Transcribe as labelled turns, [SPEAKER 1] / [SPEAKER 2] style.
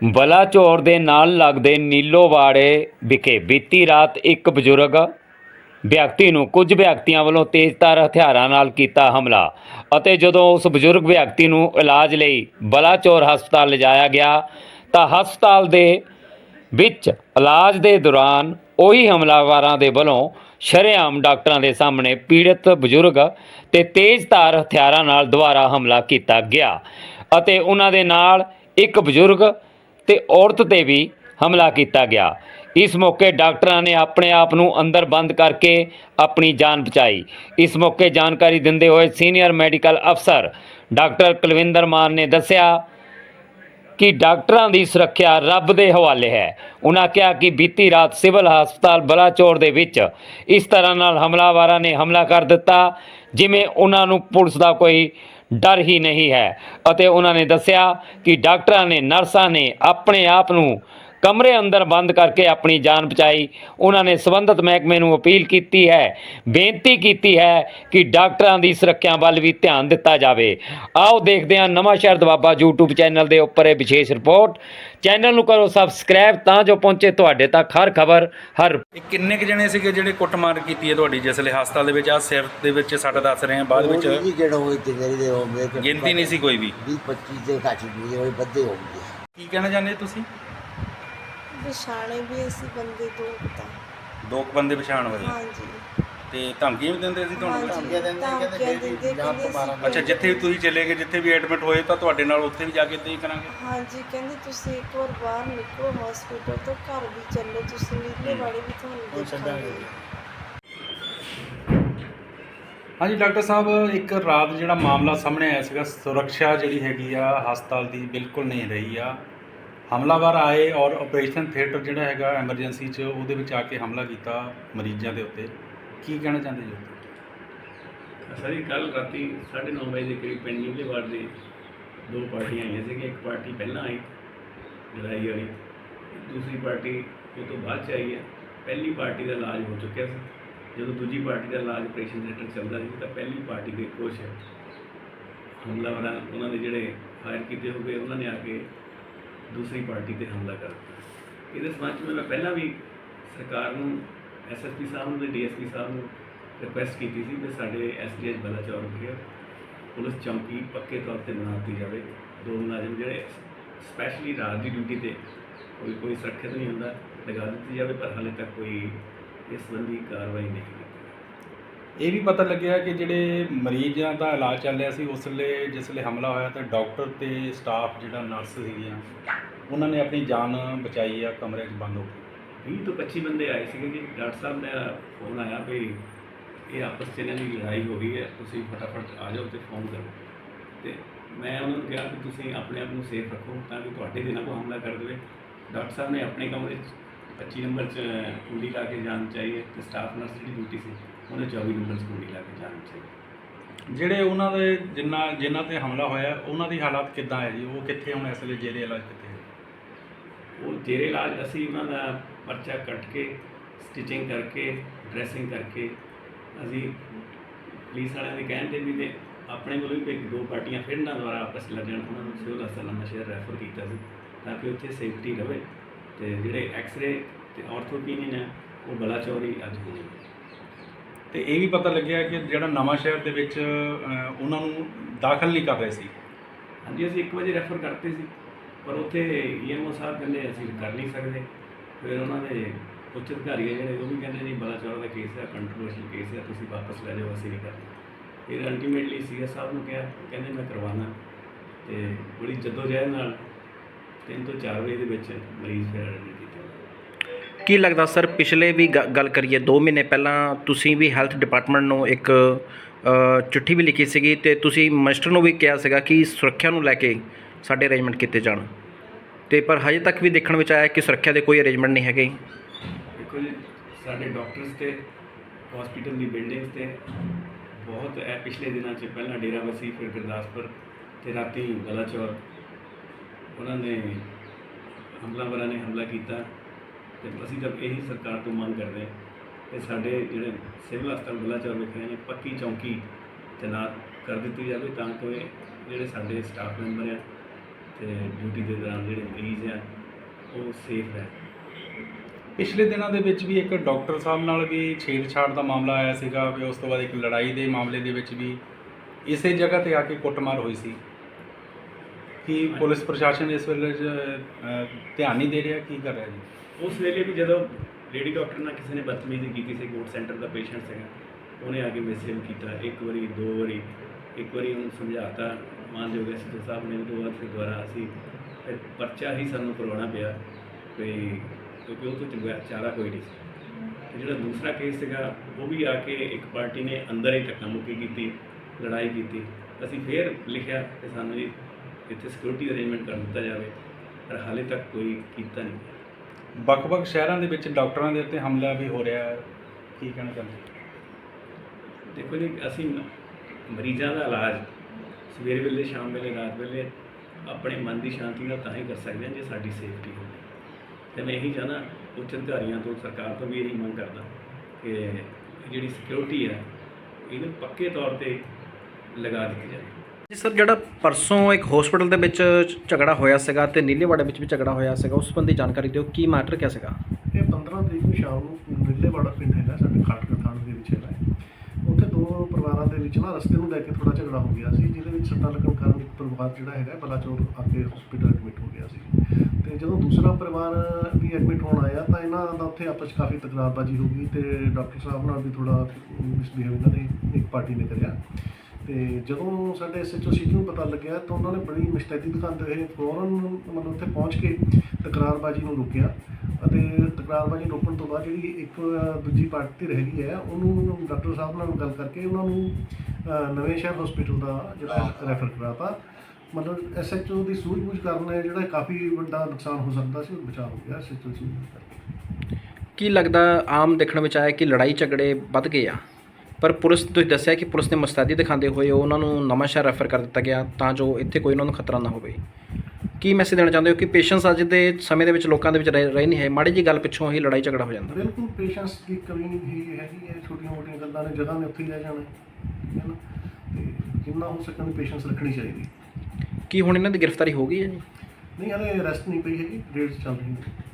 [SPEAKER 1] ਬਲਾਚੌਰ ਦੇ ਨਾਲ ਲੱਗਦੇ ਨੀਲੋਵਾੜੇ ਵਿਖੇ ਬੀਤੀ ਰਾਤ ਇੱਕ ਬਜ਼ੁਰਗ ਵਿਅਕਤੀ ਨੂੰ ਕੁਝ ਵਿਅਕਤੀਆਂ ਵੱਲੋਂ ਤੇਜ਼ਧਾਰ ਹਥਿਆਰਾਂ ਨਾਲ ਕੀਤਾ ਹਮਲਾ ਅਤੇ ਜਦੋਂ ਉਸ ਬਜ਼ੁਰਗ ਵਿਅਕਤੀ ਨੂੰ ਇਲਾਜ ਲਈ ਬਲਾਚੌਰ ਹਸਪਤਾਲ ਲਿਜਾਇਆ ਗਿਆ ਤਾਂ ਹਸਪਤਾਲ ਦੇ ਵਿੱਚ ਇਲਾਜ ਦੇ ਦੌਰਾਨ ਉਹੀ ਹਮਲਾਵਰਾਂ ਦੇ ਵੱਲੋਂ ਸ਼ਰੇਆਮ ਡਾਕਟਰਾਂ ਦੇ ਸਾਹਮਣੇ ਪੀੜਤ ਬਜ਼ੁਰਗ ਤੇ ਤੇਜ਼ਧਾਰ ਹਥਿਆਰਾਂ ਨਾਲ ਦੁਬਾਰਾ ਹਮਲਾ ਕੀਤਾ ਗਿਆ ਅਤੇ ਉਹਨਾਂ ਦੇ ਨਾਲ ਇੱਕ ਬਜ਼ੁਰਗ ਤੇ ਔਰਤ ਤੇ ਵੀ ਹਮਲਾ ਕੀਤਾ ਗਿਆ। ਇਸ ਮੌਕੇ ਡਾਕਟਰਾਂ ਨੇ ਆਪਣੇ ਆਪ ਨੂੰ ਅੰਦਰ ਬੰਦ ਕਰਕੇ ਆਪਣੀ ਜਾਨ ਬਚਾਈ। ਇਸ ਮੌਕੇ ਜਾਣਕਾਰੀ ਦਿੰਦੇ ਹੋਏ ਸੀਨੀਅਰ ਮੈਡੀਕਲ ਅਫਸਰ ਡਾਕਟਰ ਕੁਲਵਿੰਦਰ ਮਾਨ ਨੇ ਦੱਸਿਆ ਕਿ ਡਾਕਟਰਾਂ ਦੀ ਸੁਰੱਖਿਆ ਰੱਬ ਦੇ ਹਵਾਲੇ ਹੈ। ਉਹਨਾਂ ਕਿਹਾ ਕਿ ਬੀਤੀ ਰਾਤ ਸਿਵਲ ਹਸਪਤਾਲ ਬਲਾਚੌਰ ਦੇ ਵਿੱਚ ਇਸ ਤਰ੍ਹਾਂ ਨਾਲ ਹਮਲਾਵਰਾਂ ਨੇ ਹਮਲਾ ਕਰ ਦਿੱਤਾ, ਜਿਵੇਂ ਉਹਨਾਂ ਨੂੰ ਪੁਲਿਸ ਦਾ ਕੋਈ ਡਰ ਹੀ ਨਹੀਂ ਹੈ। ਅਤੇ ਉਹਨਾਂ ਨੇ ਦੱਸਿਆ ਕਿ ਡਾਕਟਰਾਂ ਨੇ, ਨਰਸਾਂ ਨੇ ਆਪਣੇ ਆਪ ਨੂੰ ਕਮਰੇ ਅੰਦਰ ਬੰਦ ਕਰਕੇ ਆਪਣੀ ਜਾਨ ਬਚਾਈ। ਉਹਨਾਂ ਨੇ ਸਬੰਧਤ ਮਹਿਕਮੇ ਨੂੰ ਅਪੀਲ ਕੀਤੀ ਹੈ ਬੇਨਤੀ ਕੀਤੀ ਹੈ ਕਿ ਡਾਕਟਰਾਂ ਦੀ ਸੁਰੱਖਿਆ ਵੱਲ ਵੀ ਧਿਆਨ ਦਿੱਤਾ ਜਾਵੇ। ਆਓ ਦੇਖਦੇ ਹਾਂ ਨਵਾਂ ਸ਼ਹਿਰ ਦਵਾਬਾ YouTube ਚੈਨਲ ਦੇ ਉੱਪਰ ਇਹ ਵਿਸ਼ੇਸ਼ ਰਿਪੋਰਟ। ਚੈਨਲ ਨੂੰ ਕਰੋ ਸਬਸਕ੍ਰਾਈਬ ਤਾਂ ਜੋ ਪਹੁੰਚੇ ਤੁਹਾਡੇ ਤੱਕ ਹਰ ਖਬਰ ਹਰ
[SPEAKER 2] ਕਿੰਨੇ ਕੁ ਜਣੇ ਸੀਗੇ ਜਿਹੜੇ ਕੁੱਟਮਾਰ ਕੀਤੀ ਹੈ ਤੁਹਾਡੀ? ਜਿਸ ਲਈ ਹਸਪਤਾਲ ਦੇ ਵਿੱਚ ਆ ਸਿਰ ਦੇ ਵਿੱਚ ਸੱਟ ਦੱਸ ਰਹੇ ਆ ਬਾਅਦ ਵਿੱਚ
[SPEAKER 3] ਜੀ ਜਿਹੜਾ ਹੋਈ ਤੇ ਮੇਰੇ ਦੇ ਹੋ ਗਏ
[SPEAKER 2] ਗਿਣਤੀ ਨਹੀਂ ਸੀ ਕੋਈ ਵੀ।
[SPEAKER 3] 20 25 ਦੇ ਘੱਟ ਹੋਏ ਬੱਦੇ ਹੋ ਗਏ।
[SPEAKER 2] ਕੀ ਕਹਿਣਾ ਚਾਹੁੰਦੇ ਤੁਸੀਂ?
[SPEAKER 4] ਵਿਛਾਣੇ ਵੀ ਅਸੀਂ ਬੰਦੇ ਦੋ ਤਾਂ।
[SPEAKER 2] ਦੋ ਕੁ ਬੰਦੇ ਪਛਾਣ ਹੋਏ
[SPEAKER 4] ਹਾਂਜੀ।
[SPEAKER 2] ਤੇ ਧਮਕੀਆਂ ਵੀ ਦਿੰਦੇ ਸੀ ਤੁਹਾਨੂੰ?
[SPEAKER 4] ਧਮਕੀਆਂ ਦਿੰਦੇ ਕਹਿੰਦੇ ਸੀ
[SPEAKER 2] ਅੱਛਾ ਜਿੱਥੇ ਵੀ ਤੁਸੀਂ ਚਲੇ ਗਏ ਜਿੱਥੇ ਵੀ ਐਡਮਿਟ ਹੋਏ ਤਾਂ ਤੁਹਾਡੇ ਨਾਲ ਉੱਥੇ ਵੀ ਜਾ ਕੇ ਇਦਾਂ ਹੀ ਕਰਾਂਗੇ?
[SPEAKER 4] ਹਾਂਜੀ ਕਹਿੰਦੇ ਤੁਸੀਂ ਇੱਕ ਵਾਰ ਬਾਹਰ ਨਿਕਲੋ ਹਸਪੀਟਲ ਤੋਂ ਘਰ ਵੀ ਚੱਲੋ ਤੁਸੀਂ ਨੀਲੇ ਵਾਲੇ ਵੀ ਤੁਹਾਨੂੰ ਦੇਖਾਂਗੇ।
[SPEAKER 2] ਹਾਂਜੀ ਡਾਕਟਰ ਸਾਹਿਬ ਇੱਕ ਰਾਤ ਜਿਹੜਾ ਮਾਮਲਾ ਸਾਹਮਣੇ ਆਇਆ ਸੀਗਾ ਸੁਰੱਖਿਆ ਜਿਹੜੀ ਹੈਗੀ ਆ ਹਸਪਤਾਲ ਦੀ ਬਿਲਕੁਲ ਨਹੀਂ ਰਹੀ ਆ। ਹਮਲਾਵਰ ਆਏ ਔਰ ਆਪਰੇਸ਼ਨ ਥੀਏਟਰ ਜਿਹੜਾ ਹੈਗਾ ਐਮਰਜੈਂਸੀ 'ਚ ਉਹਦੇ ਵਿੱਚ ਆ ਕੇ ਹਮਲਾ ਕੀਤਾ ਮਰੀਜ਼ਾਂ ਦੇ ਉੱਤੇ। ਕੀ ਕਹਿਣਾ ਚਾਹੁੰਦੇ ਜੀ
[SPEAKER 5] ਸਾਰੀ ਕੱਲ ਰਾਤੀ 9:30 ਵਜੇ ਦੇ ਕਰੀਬ ਪਿੰਡ ਨੀਲੇ ਵਾਰਡ ਦੇ ਦੋ ਪਾਰਟੀਆਂ ਆਈਆਂ ਸੀਗੀਆਂ, ਇੱਕ ਪਾਰਟੀ ਪਹਿਲਾਂ ਆਈ, ਲੜਾਈ ਵਾਲੀ, ਦੂਸਰੀ ਪਾਰਟੀ ਉਹ ਤੋਂ ਬਾਅਦ ਚ ਆਈ ਹੈ। ਪਹਿਲੀ ਪਾਰਟੀ ਦਾ ਇਲਾਜ ਹੋ ਚੁੱਕਿਆ ਸੀ। ਜਦੋਂ ਦੂਜੀ ਪਾਰਟੀ ਦਾ ਇਲਾਜ ਆਪਰੇਸ਼ਨ ਥੀਏਟਰ ਚੱਲਦਾ ਸੀ, ਤਾਂ ਪਹਿਲੀ ਪਾਰਟੀ ਦੇ ਕੁਛ ਹਮਲਾਵਰਾਂ, ਉਹਨਾਂ ਦੇ ਜਿਹੜੇ ਫਾਇਰ ਕੀਤੇ ਹੋ ਗਏ, ਉਹਨਾਂ ਨੇ ਆ ਕੇ ਦੂਸਰੀ ਪਾਰਟੀ ਤੇ ਹਮਲਾ ਕਰ ਦਿੱਤਾ। ਇਹਦੇ ਸੰਬੰਧ 'ਚ ਮੈਂ ਪਹਿਲਾਂ ਵੀ ਸਰਕਾਰ ਨੂੰ ਐਸਐਸਪੀ ਸਾਹਿਬ ਨੂੰ ਤੇ ਡੀਐਸਪੀ ਸਾਹਿਬ ਨੂੰ ਰਿਕੁਐਸਟ ਕੀਤੀ ਸੀ ਕਿ ਸਾਡੇ ਐਸਡੀਐਚ ਬਲਾਚੌਰ ਵਿਖੇ ਪੁਲਿਸ ਚੌਂਕੀ ਪੱਕੇ ਤੌਰ ਤੇ ਬਣਾ ਦਿੱਤੀ ਜਾਵੇ। ਦੋ ਮੁਲਾਜ਼ਮ ਜਿਹੜੇ ਸਪੈਸ਼ਲੀ ਰਾਤ ਦੀ ਡਿਊਟੀ ਤੇ ਕੋਈ ਕੋਈ ਸੁਰੱਖਿਅਤ ਨਹੀਂ ਹੁੰਦਾ, ਲਗਾ ਦਿੱਤੀ ਜਾਵੇ, ਪਰ ਹਾਲੇ ਤੱਕ ਕੋਈ ਇਸ ਸੰਬੰਧੀ ਕਾਰਵਾਈ ਨਹੀਂ ਕੀਤੀ।
[SPEAKER 2] ਇਹ ਵੀ ਪਤਾ ਲੱਗਿਆ ਕਿ ਜਿਹੜੇ ਮਰੀਜ਼ਾਂ ਦਾ ਇਲਾਜ ਚੱਲ ਰਿਹਾ ਸੀ, ਉਸ ਵੇਲੇ ਜਿਸ ਵੇਲੇ ਹਮਲਾ ਹੋਇਆ ਤਾਂ ਡਾਕਟਰ ਤੇ ਸਟਾਫ ਜਿਹੜਾ ਨਰਸ ਸੀਗੀਆਂ, ਉਹਨਾਂ ਨੇ ਆਪਣੀ ਜਾਨ ਬਚਾਈ ਆ ਕਮਰੇ 'ਚ ਬੰਦ ਹੋ ਕੇ।
[SPEAKER 5] 20 ਤੋਂ 25 ਬੰਦੇ ਆਏ ਸੀਗੇ ਜੀ। ਡਾਕਟਰ ਸਾਹਿਬ ਦਾ ਫੋਨ ਆਇਆ ਵੀ ਇਹ ਆਪਸ 'ਚ ਇਹਨਾਂ ਦੀ ਲੜਾਈ ਹੋ ਗਈ ਹੈ, ਤੁਸੀਂ ਫਟਾਫਟ ਆ ਜਾਓ ਤੇ ਫੋਨ ਕਰੋ। ਤੇ ਮੈਂ ਉਹਨਾਂ ਨੂੰ ਕਿਹਾ ਕਿ ਤੁਸੀਂ ਆਪਣੇ ਆਪ ਨੂੰ ਸੇਫ ਰੱਖੋ ਤਾਂ ਕਿ ਤੁਹਾਡੇ ਦੇ ਨਾਲ ਕੋਈ ਹਮਲਾ ਕਰ ਦੇਵੇ। ਡਾਕਟਰ ਸਾਹਿਬ ਨੇ ਆਪਣੇ ਕਮਰੇ 'ਚ 25 ਨੰਬਰ 'ਚ ਕੁੰਡੀ ਲਾ ਕੇ ਜਾਣ ਚਾਹੀਏ ਤੇ ਸਟਾਫ ਨਰਸ ਜਿਹੜੀ ਡਿਊਟੀ ਸੀ। ਉਹਨੇ 24 ਨੰਬਰ ਕੁੰਡੀ ਲਾ ਕੇ ਜਾਣ ਚਾਹੀਏ
[SPEAKER 2] ਜਿਹੜੇ ਉਹਨਾਂ ਦੇ ਜਿਨ੍ਹਾਂ ਜਿਨ੍ਹਾਂ ਤੇ ਹਮਲਾ ਹੋਇਆ ਉਹਨਾਂ ਦੀ ਹਾਲਾਤ ਕਿੱਦਾਂ ਹੈ ਜੀ? ਉਹ ਕਿੱਥੇ ਹੁਣ ਇਸ ਵੇਲੇ ਜੇਰੇ ਇਲਾਜ ਕਿੱਥੇ ਹੈ?
[SPEAKER 5] ਉਹ ਜੇਰੇ ਇਲਾਜ ਅਸੀਂ ਉਹਨਾਂ ਦਾ ਪਰਚਾ ਕੱਟ ਕੇ ਸਟਿਚਿੰਗ ਕਰਕੇ ਡਰੈਸਿੰਗ ਕਰਕੇ ਅਸੀਂ ਪੁਲਿਸ ਵਾਲਿਆਂ ਦੇ ਕਹਿਣ ਤੇ ਵੀ ਤੇ ਆਪਣੇ ਵੱਲੋਂ ਵੀ ਇੱਕ ਦੋ ਪਾਰਟੀਆਂ ਫਿਰ ਨਾ ਦੁਬਾਰਾ ਆਪਸ 'ਚ ਲੜਨ ਉਹਨਾਂ ਨੂੰ ਸਿਵਲ ਹਸਪਤਾਲ ਨਵਾਂ ਸ਼ਹਿਰ ਰੈਫਰ ਕੀਤਾ ਸੀ ਤਾਂ ਕਿ ਉੱਥੇ ਸੇਫਟੀ ਰਵੇ ਤੇ ਜਿਹੜੇ ਐਕਸ-ਰੇ ਤੇ ਆਰਥੋਪੀਨੀਅਨ ਹੈ ਉਹ ਬਲਾਚੌਰੀ ਅੱਜ ਹੋਣੀ
[SPEAKER 2] ਤੇ ਇਹ ਵੀ ਪਤਾ ਲੱਗਿਆ ਕਿ ਜਿਹੜਾ ਨਵਾਂ ਸ਼ਹਿਰ ਦੇ ਵਿੱਚ ਉਹਨਾਂ ਨੂੰ ਦਾਖਲ ਨਹੀਂ ਕਰ ਰਹੇ ਸੀ।
[SPEAKER 5] ਹਾਂਜੀ, ਅਸੀਂ ਇੱਕ ਵਜੇ ਰੈਫਰ ਕਰਤੇ ਸੀ, ਪਰ ਉੱਥੇ ਈਐਮਓ ਸਾਹਿਬ ਕਹਿੰਦੇ ਅਸੀਂ ਕਰ ਨਹੀਂ ਸਕਦੇ। ਫਿਰ ਉਹਨਾਂ ਦੇ ਉੱਚ ਅਧਿਕਾਰੀ ਆ ਜਿਹੜੇ, ਉਹ ਵੀ ਕਹਿੰਦੇ ਨਹੀਂ ਬਲਾਚੌਰ ਦਾ ਕੇਸ ਹੈ ਕੰਟਰੋਵਰਸ਼ਲ ਕੇਸ ਹੈ ਤੁਸੀਂ ਵਾਪਸ ਲੈ ਜਾਓ, ਅਸੀਂ ਨਹੀਂ ਕਰਦੇ। ਫਿਰ ਅਲਟੀਮੇਟਲੀ ਸੀਐਸ ਸਾਹਿਬ ਨੂੰ ਕਿਹਾ, ਕਹਿੰਦੇ ਮੈਂ ਕਰਵਾਉਣਾ। ਤੇ ਬੜੀ ਜਦੋਜਹਿਦ ਨਾਲ 3 ਤੋਂ 4 ਵਜੇ ਦੇ ਵਿੱਚ ਮਰੀਜ਼ ਫਿਰ ਐਡਮਿਟ
[SPEAKER 6] ਕੀ ਲੱਗਦਾ ਸਰ, ਪਿਛਲੇ ਵੀ ਗ- ਗੱਲ ਕਰੀਏ 2 ਮਹੀਨੇ ਪਹਿਲਾਂ ਤੁਸੀਂ ਵੀ ਹੈਲਥ ਡਿਪਾਰਟਮੈਂਟ ਨੂੰ ਇੱਕ ਚਿੱਠੀ ਵੀ ਲਿਖੀ ਸੀਗੀ ਅਤੇ ਤੁਸੀਂ ਮਿਨਿਸਟਰ ਨੂੰ ਵੀ ਕਿਹਾ ਸੀਗਾ ਕਿ ਸੁਰੱਖਿਆ ਨੂੰ ਲੈ ਕੇ ਸਾਡੇ ਅਰੇਂਜਮੈਂਟ ਕੀਤੇ ਜਾਣ। ਅਤੇ ਪਰ ਹਜੇ ਤੱਕ ਵੀ ਦੇਖਣ ਵਿੱਚ ਆਇਆ ਕਿ ਸੁਰੱਖਿਆ ਦੇ ਕੋਈ ਅਰੇਂਜਮੈਂਟ ਨਹੀਂ ਹੈਗੇ।
[SPEAKER 5] ਦੇਖੋ ਜੀ, ਸਾਡੇ ਡਾਕਟਰਸ ਤੇ ਹਸਪੀਟਲ ਦੀ ਬਿਲਡਿੰਗਸ ਤੇ ਬਹੁਤ, ਇਹ ਪਿਛਲੇ ਦਿਨਾਂ 'ਚ ਪਹਿਲਾਂ ਡੇਰਾ ਡੇਰਾਬੱਸੀ ਫਿਰ ਗੁਰਦਾਸਪੁਰ ਤੇ ਰਾਤੀ ਬਲਾਚੌਰ ਉਹਨਾਂ ਨੇ ਹਮਲਾਵਰਾਂ ਨੇ ਹਮਲਾ ਕੀਤਾ। ਤੇ ਅਸੀਂ ਜਦ ਇਹੀ ਸਰਕਾਰ ਤੋਂ ਮੰਗ ਕਰਦੇ ਹਾਂ ਕਿ ਸਾਡੇ ਜਿਹੜੇ ਸਿਵਲ ਹਸਪਤਾਲ ਬਲਾਚੌਰ ਵਿਖੇ ਨੇ ਪੱਕੀ ਚੌਂਕੀ ਤੈਨਾਤ ਕਰ ਦਿੱਤੀ ਜਾਵੇ ਤਾਂ ਕਿ ਜਿਹੜੇ ਸਾਡੇ ਸਟਾਫ ਮੈਂਬਰ ਆ ਤੇ ਡਿਊਟੀ ਦੇ ਦੌਰਾਨ ਜਿਹੜੇ ਮਰੀਜ਼ ਆ ਉਹ ਸੇਫ ਹੈ
[SPEAKER 2] ਪਿਛਲੇ ਦਿਨਾਂ ਦੇ ਵਿੱਚ ਵੀ ਇੱਕ ਡਾਕਟਰ ਸਾਹਿਬ ਨਾਲ ਵੀ ਛੇੜਛਾੜ ਦਾ ਮਾਮਲਾ ਆਇਆ ਸੀਗਾ ਵੀ ਉਸ ਤੋਂ ਬਾਅਦ ਇੱਕ ਲੜਾਈ ਦੇ ਮਾਮਲੇ ਦੇ ਵਿੱਚ ਵੀ ਇਸੇ ਜਗ੍ਹਾ ਤੇ ਆ ਕੇ ਕੁੱਟਮਾਰ ਹੋਈ ਸੀ। ਕਿ ਪੁਲਿਸ ਪ੍ਰਸ਼ਾਸਨ ਇਸ ਵੇਲੇ 'ਚ, ਧਿਆਨ ਨਹੀਂ ਦੇ ਰਿਹਾ? ਕੀ ਕਰ ਰਿਹਾ ਜੀ?
[SPEAKER 5] ਉਸ ਵੇਲੇ ਵੀ ਜਦੋਂ ਲੇਡੀ ਡਾਕਟਰ ਨਾਲ ਕਿਸੇ ਨੇ ਬਦਤਮੀਜ਼ੀ ਕੀਤੀ ਸੀ ਕੋਰਟ ਸੈਂਟਰ ਦਾ ਪੇਸ਼ੈਂਟ ਸੀਗਾ, ਉਹਨੇ ਆ ਕੇ ਮੈਸੇਜ ਕੀਤਾ, ਇੱਕ ਵਾਰੀ, ਦੋ ਵਾਰੀ, ਇੱਕ ਵਾਰੀ ਉਹਨੂੰ ਸਮਝਾਤਾ, ਮਾਨਯੋਗ ਐਸਪੀ ਸਾਹਿਬ ਨੇ ਉਹ ਤੋਂ ਬਾਅਦ ਫਿਰ ਦੁਬਾਰਾ ਅਸੀਂ ਫਿਰ ਪਰਚਾ ਹੀ ਸਾਨੂੰ ਕਰਵਾਉਣਾ ਪਿਆ ਵੀ ਕਿਉਂਕਿ ਉਹ ਤੋਂ ਚੰਗਾ ਚਾਰਾ ਕੋਈ ਨਹੀਂ ਸੀ। ਤੇ ਜਿਹੜਾ ਦੂਸਰਾ ਕੇਸ ਸੀਗਾ, ਉਹ ਵੀ ਆ ਕੇ ਇੱਕ ਪਾਰਟੀ ਨੇ ਅੰਦਰ ਹੀ ਧੱਕਾ ਮੁੱਕੀ ਕੀਤੀ, ਲੜਾਈ ਕੀਤੀ। ਅਸੀਂ ਫਿਰ ਲਿਖਿਆ ਕਿ ਸਾਨੂੰ ਜੀ ਇੱਥੇ ਸਿਕਿਉਰਿਟੀ ਅਰੇਂਜਮੈਂਟ ਕਰ ਦਿੱਤਾ ਜਾਵੇ, ਪਰ ਹਾਲੇ ਤੱਕ ਕੋਈ ਕੀਤਾ ਨਹੀਂ।
[SPEAKER 2] ਵੱਖ-ਵੱਖ ਸ਼ਹਿਰਾਂ ਦੇ ਵਿੱਚ ਡਾਕਟਰਾਂ ਦੇ ਉੱਤੇ ਹਮਲਾ ਵੀ ਹੋ ਰਿਹਾ ਹੈ। ਕੀ ਕਹਿਣਾ ਚਾਹੁੰਦੇ
[SPEAKER 5] ਦੇਖੋ ਜੀ, ਅਸੀਂ ਮਰੀਜ਼ਾਂ ਦਾ ਇਲਾਜ ਸਵੇਰ ਵੇਲੇ, ਸ਼ਾਮ ਵੇਲੇ, ਰਾਤ ਵੇਲੇ ਆਪਣੇ ਮਨ ਦੀ ਸ਼ਾਂਤੀ ਨਾਲ ਤਾਂ ਹੀ ਕਰ ਸਕਦੇ ਹਾਂ ਜੇ ਸਾਡੀ ਸੇਫਟੀ ਹੋਵੇ। ਤੇ ਮੈਂ ਇਹੀ ਚਾਹੁੰਦਾ, ਉੱਚ ਅਧਿਕਾਰੀਆਂ ਤੋਂ, ਸਰਕਾਰ ਤੋਂ ਵੀ ਇਹੀ ਮੰਗ ਕਰਦਾ ਕਿ ਜਿਹੜੀ ਸਿਕਿਉਰਿਟੀ ਹੈ, ਇਹਨੂੰ ਪੱਕੇ ਤੌਰ ਤੇ ਲਗਾ ਦਿੱਤੀ ਜਾਵੇ।
[SPEAKER 6] ਜੀ ਸਰ, ਜਿਹੜਾ ਪਰਸੋਂ ਇੱਕ ਹਸਪੀਟਲ ਦੇ ਵਿੱਚ ਝਗੜਾ ਹੋਇਆ ਸੀਗਾ ਤੇ ਨੀਲੇਵਾੜੇ ਵਿੱਚ ਵੀ ਝਗੜਾ ਹੋਇਆ ਸੀਗਾ, ਉਸ ਸੰਬੰਧੀ ਜਾਣਕਾਰੀ ਦਿਓ, ਕੀ ਮੈਟਰ ਕਿਆ ਸੀਗਾ?
[SPEAKER 7] ਇਹ 15 ਤਰੀਕ ਨੂੰ ਸ਼ਾਮ ਨੂੰ ਨੀਲੇਵਾੜਾ ਪਿੰਡ ਹੈਗਾ, ਸਾਡੇ ਖਾਟਕਾ ਥਾਣੇ ਦੇ ਵਿੱਚ ਹੈਗਾ। ਉੱਥੇ ਦੋ ਪਰਿਵਾਰਾਂ ਦੇ ਵਿੱਚ ਨਾ ਰਸਤੇ ਨੂੰ ਲੈ ਕੇ ਥੋੜਾ ਝਗੜਾ ਹੋ ਗਿਆ ਸੀ, ਜਿਹਦੇ ਵਿੱਚ ਸੱਟਾਂ ਲੱਗਣ ਕਾਰਨ ਇੱਕ ਪਰਿਵਾਰ ਜਿਹੜਾ ਹੈਗਾ ਬਲਾਚੌਰ ਆ ਕੇ ਹਸਪੀਟਲ ਐਡਮਿਟ ਹੋ ਗਿਆ ਸੀ। ਤੇ ਜਦੋਂ ਦੂਸਰਾ ਪਰਿਵਾਰ ਵੀ ਐਡਮਿਟ ਹੋਣ ਆਇਆ, ਤਾਂ ਇਹਨਾਂ ਦਾ ਉੱਥੇ ਆਪਸ 'ਚ ਕਾਫੀ ਤਕਰਾਰਬਾਜ਼ੀ ਹੋ ਗਈ ਤੇ ਡਾਕਟਰ ਸਾਹਿਬ ਨਾਲ ਵੀ ਥੋੜਾ ਮਿਸਬਿਹੇਵ ਇਹਨਾਂ ਨੇ ਇੱਕ ਪਾਰਟੀ ਨੇ ਕਰਿਆ। ਤੇ ਜਦੋਂ ਸਾਡੇ ਐਸਐਚਓ ਸਿਟੀ ਨੂੰ ਪਤਾ ਲੱਗਿਆ ਤਾਂ ਉਹਨਾਂ ਨੇ ਬੜੀ ਮੁਸਤੈਦੀ ਦਿਖਾਉਂਦੇ ਹੋਏ ਫੌਰਨ ਮਤਲਬ ਉੱਥੇ ਪਹੁੰਚ ਕੇ ਤਕਰਾਰਬਾਜ਼ੀ ਨੂੰ ਰੋਕਿਆ ਅਤੇ ਤਕਰਾਰਬਾਜ਼ੀ ਰੋਕਣ ਤੋਂ ਬਾਅਦ ਜਿਹੜੀ ਇੱਕ ਦੂਜੀ ਪਾਰਟੀ ਰਹੇਗੀ ਹੈ ਉਹਨੂੰ ਡਾਕਟਰ ਸਾਹਿਬ ਨਾਲ ਗੱਲ ਕਰਕੇ ਉਹਨਾਂ ਨੂੰ ਨਵੇਂ ਸ਼ਹਿਰ ਹਸਪੀਟਲ ਦਾ ਜਿਹੜਾ ਰੈਫਰ ਕਰਾਤਾ। ਮਤਲਬ ਐਸਐਚਓ ਦੀ ਸੂਝ-ਬੂਝ ਕਾਰਨ ਜਿਹੜਾ ਕਾਫੀ ਵੱਡਾ ਨੁਕਸਾਨ ਹੋ ਸਕਦਾ ਸੀ ਉਹ ਬਚਾਅ ਹੋ ਗਿਆ ਐਸਐਚਓ ਸੀ ਕਰਕੇ
[SPEAKER 6] ਕੀ ਲੱਗਦਾ ਆਮ ਦੇਖਣ ਵਿੱਚ ਆਇਆ ਕਿ ਲੜਾਈ ਝਗੜੇ ਵੱਧ ਗਏ ਆ? ਪਰ ਪੁਲਿਸ ਤੁਸੀਂ ਦੱਸਿਆ ਕਿ ਪੁਲਿਸ ਨੇ ਮੁਸਤੈਦੀ ਦਿਖਾਉਂਦੇ ਹੋਏ ਉਹਨਾਂ ਨੂੰ ਨਵਾਂ ਸ਼ਹਿਰ ਰੈਫਰ ਕਰ ਦਿੱਤਾ ਗਿਆ ਤਾਂ ਜੋ ਇੱਥੇ ਕੋਈ ਉਹਨਾਂ ਨੂੰ ਖਤਰਾ ਨਾ ਹੋਵੇ। ਕੀ ਮੈਸੇਜ ਦੇਣਾ ਚਾਹੁੰਦੇ ਹੋ ਕਿ ਪੇਸ਼ੈਂਸ ਅੱਜ ਦੇ ਸਮੇਂ ਦੇ ਵਿੱਚ ਲੋਕਾਂ ਦੇ ਵਿੱਚ ਰਹੇ ਨਹੀਂ ਹੈ? ਮਾੜੀ ਜੀ ਗੱਲ ਪਿੱਛੋਂ ਹੀ ਲੜਾਈ ਝਗੜਾ ਹੋ ਜਾਂਦਾ।
[SPEAKER 7] ਬਿਲਕੁਲ ਪੇਸ਼ੈਂਸ ਦੀ ਕਮੀ ਹੀ ਹੈਗੀ ਹੈ ਛੋਟੀਆਂ ਮੋਟੀਆਂ ਗੱਲਾਂ ਨੇ ਜਗ੍ਹਾ ਨੇ ਉੱਥੇ ਹੀ ਰਹਿ ਜਾਣਾ ਹੈ ਨਾ? ਤੇ ਜਿੰਨਾ ਹੋ ਸਕਣ ਪੇਸ਼ੈਂਸ ਰੱਖਣੀ ਚਾਹੀਦੀ
[SPEAKER 6] ਕੀ ਹੁਣ ਇਹਨਾਂ ਦੀ ਗ੍ਰਿਫਤਾਰੀ ਹੋ ਗਈ ਹੈ ਜੀ?
[SPEAKER 7] ਨਹੀਂ ਹਲੇ ਅਰੈਸਟ ਨਹੀਂ ਪਈ ਹੈਗੀ ਡੇਟ ਚੱਲ ਰਹੀ ਹੈ।